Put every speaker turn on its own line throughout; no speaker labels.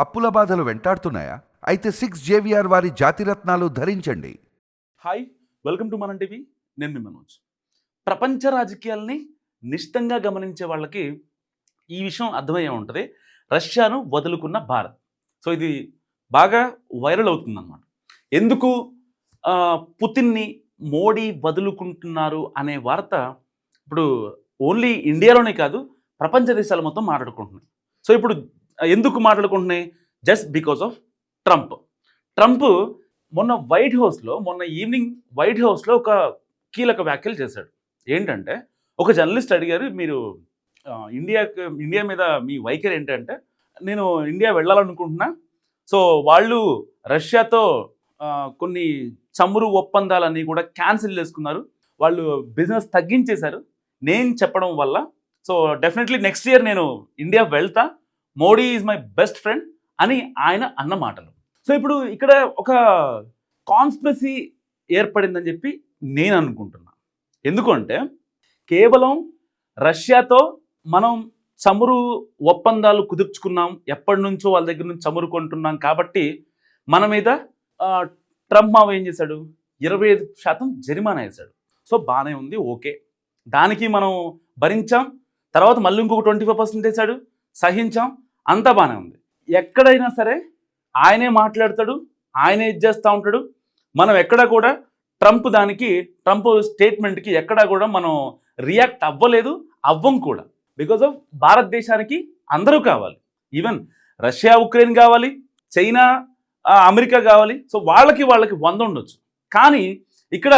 అప్పుల బాధలు వెంటాడుతున్నాయా? అయితే సిక్స్ జేవిఆర్ వారి జాతిరత్నాలు ధరించండి.
హాయ్ వెల్కమ్ టు మన టీవీ. నేను మీ మనోజ్. ప్రపంచ రాజకీయాల్ని నిశ్చితంగా గమనించే వాళ్ళకి ఈ విషయం అర్థమయ్యే ఉంటుంది. రష్యాను వదులుకున్న భారత్. సో ఇది బాగా వైరల్ అవుతుందన్నమాట. ఎందుకు? పుతిన్ని మోడీ వదులుకుంటున్నారు అనే వార్త ఇప్పుడు ఓన్లీ ఇండియాలోనే కాదు ప్రపంచ దేశాలు మొత్తం మాట్లాడుకుంటున్నాయి. సో ఇప్పుడు ఎందుకు మాట్లాడుకుంటున్నాయి? Just because of Trump Trump మొన్న వైట్ హౌస్లో మొన్న ఈవినింగ్ వైట్ హౌస్లో ఒక కీలక వ్యాఖ్యలు చేశాడు. ఏంటంటే ఒక జర్నలిస్ట్ అడిగారు మీరు ఇండియా ఇండియాకి ఇండియా మీద మీ వైఖరి ఏంటంటే నేను ఇండియా వెళ్ళాలనుకుంటున్నా. సో వాళ్ళు రష్యాతో కొన్ని చమురు ఒప్పందాలన్నీ కూడా క్యాన్సిల్ చేసుకున్నారు. వాళ్ళు బిజినెస్ తగ్గించేశారు. నేను చెప్పడం వల్ల సో డెఫినెట్లీ నెక్స్ట్ ఇయర్ నేను ఇండియా వెళ్తా. Modi is my best friend అని ఆయన అన్న మాటలు. సో ఇప్పుడు ఇక్కడ ఒక కాన్స్పిరసీ ఏర్పడిందని చెప్పి నేను అనుకుంటున్నా. ఎందుకంటే కేవలం రష్యాతో మనం చమురు ఒప్పందాలు కుదుర్చుకున్నాం ఎప్పటి నుంచో వాళ్ళ దగ్గర నుంచి చమురు కొంటున్నాం కాబట్టి మన మీద ట్రంప్ మావ ఏం చేశాడు? ఇరవై ఐదు శాతం జరిమానా వేశాడు. సో బాగానే ఉంది ఓకే. దానికి మనం భరించాం తర్వాత మళ్ళీ ఇంకొక ట్వంటీ ఫైవ్ పర్సెంట్ వేశాడు సహించాం అంతా బాగానే ఉంది. ఎక్కడైనా సరే ఆయనే మాట్లాడతాడు ఆయనే ఇది చేస్తూ ఉంటాడు. మనం ఎక్కడ కూడా ట్రంప్ దానికి ట్రంప్ స్టేట్మెంట్కి ఎక్కడా కూడా మనం రియాక్ట్ అవ్వలేదు అవ్వం కూడా. బికాజ్ ఆఫ్ భారతదేశానికి అందరూ కావాలి. ఈవెన్ రష్యా ఉక్రెయిన్ కావాలి చైనా అమెరికా కావాలి. సో వాళ్ళకి వాళ్ళకి వంద ఉండొచ్చు. కానీ ఇక్కడ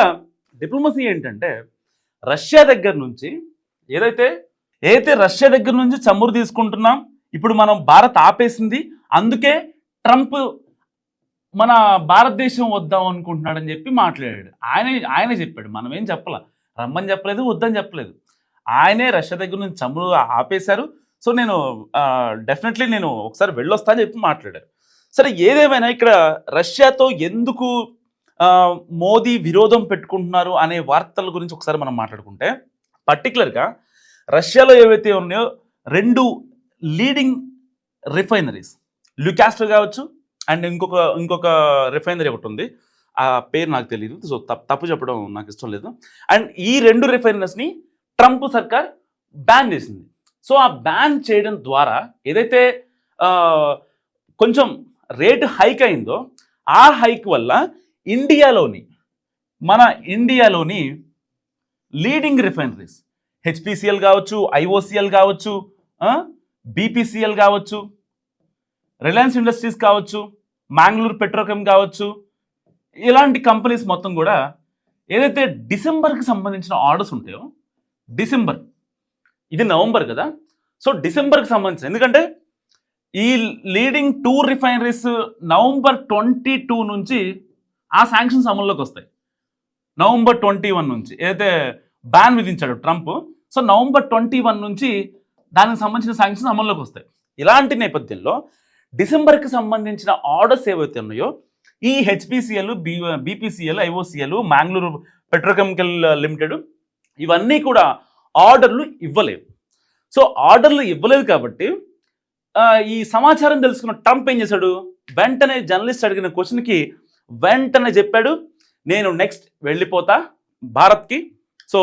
డిప్లొమసీ ఏంటంటే రష్యా దగ్గర నుంచి ఏదైతే ఏదైతే రష్యా దగ్గర నుంచి చమురు తీసుకుంటున్నాం ఇప్పుడు మనం భారత్ ఆపేసింది. అందుకే ట్రంప్ మన భారతదేశం వద్దాం అనుకుంటున్నాడని చెప్పి మాట్లాడాడు. ఆయన ఆయనే చెప్పాడు. మనం ఏం చెప్పాల? రమ్మని చెప్పలేదు వద్దని చెప్పలేదు. ఆయనే రష్యా దగ్గర నుంచి చమురు ఆపేశారు. సో నేను డెఫినెట్లీ నేను ఒకసారి వెళ్ళొస్తా అని చెప్పి మాట్లాడారు. సరే ఏదేమైనా ఇక్కడ రష్యాతో ఎందుకు మోదీ విరోధం పెట్టుకుంటున్నారు అనే వార్తల గురించి ఒకసారి మనం మాట్లాడుకుంటే పర్టికులర్గా రష్యాలో ఏవైతే ఉన్నాయో రెండు లీడింగ్ రిఫైనరీస్ లుకాస్టర్ కావచ్చు అండ్ ఇంకొక ఇంకొక రిఫైనరీ ఒకటి ఉంది. ఆ పేరు నాకు తెలియదు సో తప్పు తప్పు చెప్పడం నాకు ఇష్టం లేదు. అండ్ ఈ రెండు రిఫైనరీస్ని ట్రంప్ సర్కార్ బ్యాన్ చేసింది. సో ఆ బ్యాన్ చేయడం ద్వారా ఏదైతే కొంచెం రేటు హైక్ అయిందో ఆ హైక్ వల్ల ఇండియాలోని మన ఇండియాలోని లీడింగ్ రిఫైనరీస్ హెచ్పిసిఎల్ కావచ్చు ఐఓసిఎల్ కావచ్చు బీపీసీఎల్ కావచ్చు రిలయన్స్ ఇండస్ట్రీస్ కావచ్చు మ్యాంగ్లూర్ పెట్రోకెమ్ కావచ్చు ఇలాంటి కంపెనీస్ మొత్తం కూడా ఏదైతే డిసెంబర్కి సంబంధించిన ఆర్డర్స్ ఉంటాయో డిసెంబర్ ఇది నవంబర్ కదా సో డిసెంబర్కి సంబంధించిన ఎందుకంటే ఈ leading two refineries November twenty two నుంచి ఆ శాంక్షన్స్ అమల్లోకి వస్తాయి. నవంబర్ ట్వంటీ వన్ నుంచి ఏదైతే ban విధించాడు Trump so November twenty one నుంచి దానికి సంబంధించిన శాంక్షన్స్ అమల్లోకి వస్తాయి. ఇలాంటి నేపథ్యంలో డిసెంబర్కి సంబంధించిన ఆర్డర్స్ ఏవైతే ఉన్నాయో ఈ HPCL B BPCL IOCL Mangalore petrochemical limited ఇవన్నీ కూడా ఆర్డర్లు ఇవ్వలేవు. సో ఆర్డర్లు ఇవ్వలేదు కాబట్టి ఈ సమాచారం తెలుసుకున్న ట్రంప్ ఏం చేశాడు? వెంటనే జర్నలిస్ట్ అడిగిన క్వశ్చన్కి వెంటనే చెప్పాడు నేను నెక్స్ట్ వెళ్ళిపోతా భారత్కి. సో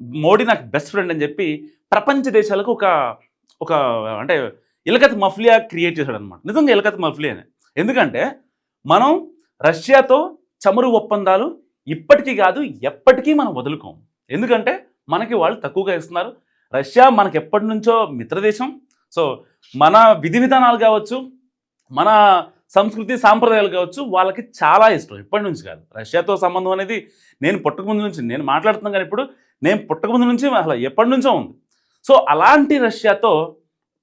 మోడీ నాకు బెస్ట్ ఫ్రెండ్ అని చెప్పి ప్రపంచ దేశాలకు ఒక ఒక అంటే ఇలకత్ మఫ్లియా క్రియేట్ చేశాడు అనమాట నిజంగా ఇలకత్ మఫ్లియా అనే ఎందుకంటే మనం రష్యాతో చమురు ఒప్పందాలు ఇప్పటికీ కాదు ఎప్పటికీ మనం వదులుకోం. ఎందుకంటే మనకి వాళ్ళు తక్కువగా ఇస్తున్నారు. రష్యా మనకి ఎప్పటి నుంచో మిత్రదేశం. సో మన విధి విధానాలు కావచ్చు మన సంస్కృతి సాంప్రదాయాలు కావచ్చు వాళ్ళకి చాలా ఇష్టం. ఇప్పటి నుంచి కాదు. రష్యాతో సంబంధం అనేది నేను పుట్టకముందు నుంచి నేను మాట్లాడుతున్నాను కానీ ఇప్పుడు నేను పుట్టకముందు నుంచి అసలు ఎప్పటి నుంచో ఉంది. సో అలాంటి రష్యాతో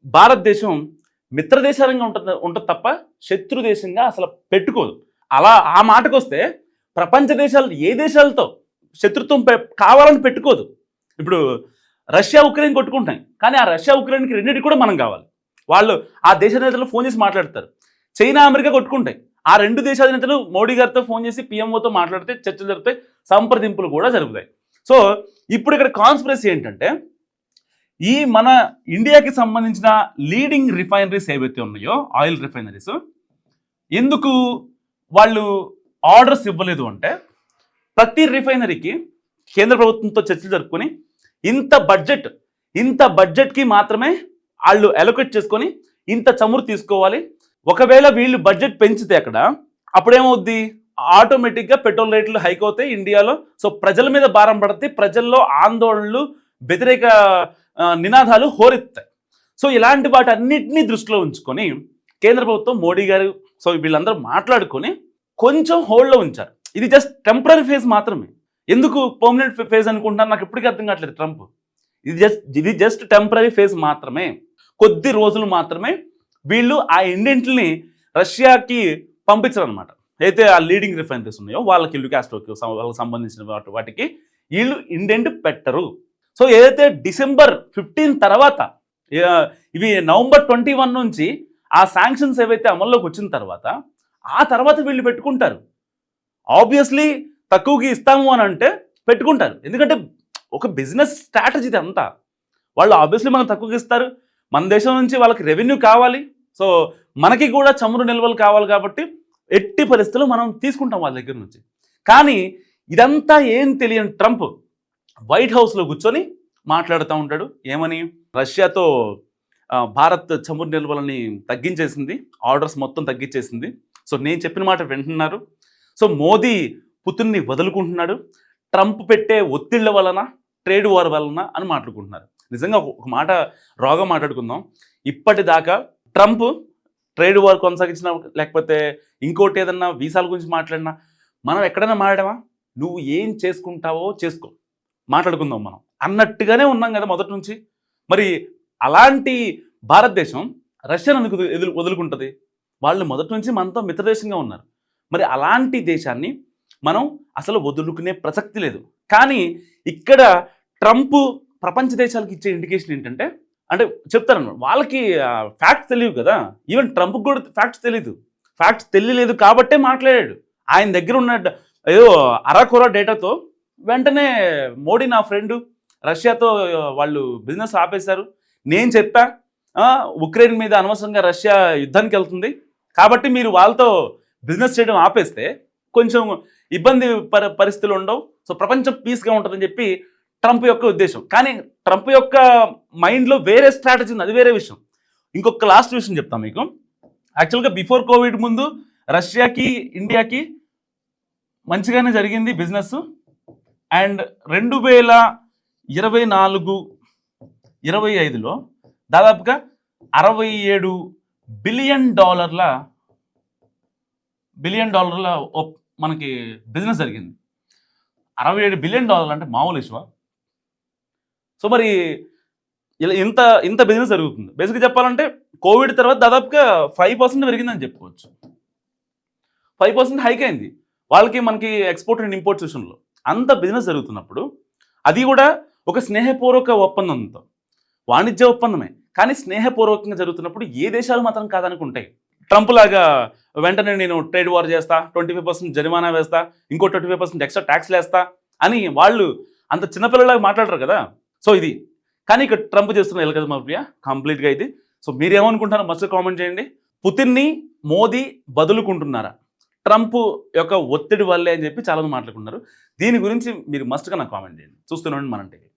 భారతదేశం మిత్రదేశాలంగా ఉంటుంది ఉంటుంది తప్ప శత్రు దేశంగా అసలు పెట్టుకోదు. అలా ఆ మాటకు వస్తే ప్రపంచ దేశాలు ఏ దేశాలతో శత్రుత్వం పె- కావాలని పెట్టుకోదు. ఇప్పుడు రష్యా ఉక్రెయిన్ కొట్టుకుంటాయి కానీ ఆ రష్యా ఉక్రెయిన్కి రెండింటికి కూడా మనం కావాలి. వాళ్ళు ఆ దేశ నేతలు ఫోన్ చేసి మాట్లాడతారు. చైనా అమెరికా కొట్టుకుంటాయి. ఆ రెండు దేశాల నేతలు మోడీ గారితో ఫోన్ చేసి పిఎంఓతో మాట్లాడితే చర్చలు జరుగుతాయి సంప్రదింపులు కూడా జరుగుతాయి. సో ఇప్పుడు ఇక్కడ కాన్స్పిరసీ ఏంటంటే ఈ మన ఇండియాకి సంబంధించిన లీడింగ్ రిఫైనరీస్ ఏవైతే ఉన్నాయో ఆయిల్ రిఫైనరీస్ ఎందుకు వాళ్ళు ఆర్డర్స్ ఇవ్వలేదు అంటే ప్రతి రిఫైనరీకి కేంద్ర ప్రభుత్వంతో చర్చలు జరుపుకొని ఇంత బడ్జెట్ ఇంత బడ్జెట్కి మాత్రమే వాళ్ళు అలొకేట్ చేసుకొని ఇంత చమురు తీసుకోవాలి. ఒకవేళ వీళ్ళు బడ్జెట్ పెంచితే అక్కడ అప్పుడేమవుద్ది? ఆటోమేటిక్గా పెట్రోల్ రేట్లు హైక్ అవుతాయి ఇండియాలో. సో ప్రజల మీద భారం పడితే ప్రజల్లో ఆందోళనలు వ్యతిరేక నినాదాలు హోరెత్తాయి. సో ఇలాంటి వాటి అన్నిటినీ దృష్టిలో ఉంచుకొని కేంద్ర ప్రభుత్వం మోడీ గారు సో వీళ్ళందరూ మాట్లాడుకొని కొంచెం హోల్డ్లో ఉంచారు. ఇది జస్ట్ టెంపరీ ఫేజ్ మాత్రమే. ఎందుకు పర్మనెంట్ ఫేజ్ అనుకుంటున్నారు? నాకు ఇప్పటికీ అర్థం కావట్లేదు ట్రంప్. ఇది జస్ట్ ఇది జస్ట్ టెంపరీ ఫేజ్ మాత్రమే. కొద్ది రోజులు మాత్రమే వీళ్ళు ఆ ఇండెంట్ని రష్యాకి పంపించరు అనమాట అయితే ఆ లీడింగ్ రిఫైనరీస్ ఉన్నాయో వాళ్ళకి ఇల్లు క్యాస్ట్రోకి వాళ్ళకి సంబంధించిన వాటి వాటికి వీళ్ళు ఇండెంట్ పెట్టరు. సో ఏదైతే డిసెంబర్ ఫిఫ్టీన్ తర్వాత ఇవి నవంబర్ ట్వంటీ వన్ నుంచి ఆ శాంక్షన్స్ ఏవైతే అమల్లోకి వచ్చిన తర్వాత ఆ తర్వాత వీళ్ళు పెట్టుకుంటారు. ఆబ్వియస్లీ తక్కువకి ఇస్తాము అని అంటే పెట్టుకుంటారు. ఎందుకంటే ఒక బిజినెస్ స్ట్రాటజీ అంతా. వాళ్ళు ఆబ్వియస్లీ మనకు తక్కువకి ఇస్తారు. మన దేశం నుంచి వాళ్ళకి రెవెన్యూ కావాలి. సో మనకి కూడా చమురు నిల్వలు కావాలి కాబట్టి ఎట్టి పరిస్థితుల్లో మనం తీసుకుంటాం వాళ్ళ దగ్గర నుంచి. కానీ ఇదంతా ఏం తెలియని ట్రంప్ వైట్ హౌస్లో కూర్చొని మాట్లాడుతూ ఉంటాడు. ఏమని? రష్యాతో భారత్ చమురు నిల్వలని తగ్గించేసింది. ఆర్డర్స్ మొత్తం తగ్గించేసింది. సో నేను చెప్పిన మాట వింటున్నారు. సో మోదీ పుతున్ని వదులుకుంటున్నాడు. ట్రంప్ పెట్టే ఒత్తిళ్ళ వలన ట్రేడ్ వార్ వలన అని మాట్లాడుకుంటున్నారు. నిజంగా ఒక- ఒక మాట రాగా మాట్లాడుకుందాం. ఇప్పటిదాకా ట్రంప్ ట్రేడ్ వార్ కొనసాగించిన లేకపోతే ఇంకోటి ఏదన్నా వీసాల గురించి మాట్లాడినా మనం ఎక్కడైనా మాట్లాడమా నువ్వు ఏం చేసుకుంటావో చేసుకో. మాట్లాడుకుందాం మనం. అన్నట్టుగానే ఉన్నాం కదా మొదటి నుంచి. మరి అలాంటి భారతదేశం రష్యాను ఎందుకు ఎదురు వదులుకుంటుంది? వాళ్ళు మొదటి నుంచి మనతో మిత్రదేశంగా ఉన్నారు. మరి అలాంటి దేశాన్ని మనం అసలు వదులుకునే ప్రసక్తి లేదు. కానీ ఇక్కడ ట్రంప్ ప్రపంచ దేశాలకు ఇచ్చే ఇండికేషన్ ఏంటంటే అంటే చెప్తారన్నమాట వాళ్ళకి ఫ్యాక్ట్స్ తెలియవు కదా. ఈవెన్ ట్రంప్ కూడా ఫ్యాక్ట్స్ తెలియదు ఫ్యాక్ట్స్ తెలియలేదు కాబట్టే మాట్లాడాడు. ఆయన దగ్గర ఉన్న ఏదో అరాకొర డేటాతో వెంటనే మోడీ నా ఫ్రెండ్ రష్యాతో వాళ్ళు బిజినెస్ ఆపేశారు. నేను చెప్పా ఉక్రెయిన్ మీద అనవసరంగా రష్యా యుద్ధానికి వెళ్తుంది. కాబట్టి మీరు వాళ్ళతో బిజినెస్ చేయడం ఆపేస్తే కొంచెం ఇబ్బంది పరిస్థితులు ఉండవు. సో ప్రపంచం పీస్గా ఉంటుందని చెప్పి ట్రంప్ యొక్క ఉద్దేశం. కానీ ట్రంప్ యొక్క మైండ్లో వేరే స్ట్రాటజీ ఉంది. అది వేరే విషయం. ఇంకొక లాస్ట్ విషయం చెప్తాను మీకు. యాక్చువల్గా బిఫోర్ కోవిడ్ ముందు రష్యాకి ఇండియాకి మంచిగానే జరిగింది బిజినెస్ అండ్ రెండు వేల ఇరవై నాలుగు ఇరవై ఐదులో దాదాపుగా అరవై ఏడు బిలియన్ డాలర్ల బిలియన్ డాలర్ల మనకి బిజినెస్ జరిగింది. అరవై ఏడు బిలియన్ డాలర్లు అంటే మామూలు విషయం సో మరి ఇలా ఇంత ఇంత బిజినెస్ జరుగుతుంది. బేసిక్గా చెప్పాలంటే కోవిడ్ తర్వాత దాదాపుగా ఫైవ్ పర్సెంట్ పెరిగిందని చెప్పుకోవచ్చు. ఫైవ్ పర్సెంట్ హైక్ అయింది. వాళ్ళకి మనకి ఎక్స్పోర్ట్ అండ్ ఇంపోర్ట్ విషయంలో అంత బిజినెస్ జరుగుతున్నప్పుడు అది కూడా ఒక స్నేహపూర్వక ఒప్పందంతో వాణిజ్య ఒప్పందమే. కానీ స్నేహపూర్వకంగా జరుగుతున్నప్పుడు ఏ దేశాలు మాత్రం కాదనుకుంటాయి. ట్రంప్ లాగా వెంటనే నేను ట్రేడ్ వార్ చేస్తా ట్వంటీ ఫైవ్ పర్సెంట్ జరిమానా వేస్తా ఇంకో ట్వంటీ ఫైవ్ పర్సెంట్ ఎక్స్ట్రా ట్యాక్స్లు వేస్తా అని వాళ్ళు అంత చిన్నపిల్లలాగా మాట్లాడరు కదా. సో ఇది. కానీ ఇక్కడ ట్రంప్ చేస్తున్న ఎలకద మాఫియా కంప్లీట్గా ఇది. సో మీరేమనుకుంటారో మస్తు కామెంట్ చేయండి. పుతిన్ని మోదీ బదులుకుంటున్నారా ట్రంప్ యొక్క ఒత్తిడి వల్లే అని చెప్పి చాలామంది మాట్లాడుకున్నారు దీని గురించి మీరు మస్ట్గా నాకు కామెంట్ చేయండి. చూస్తున్నాండి మనం టీవీ.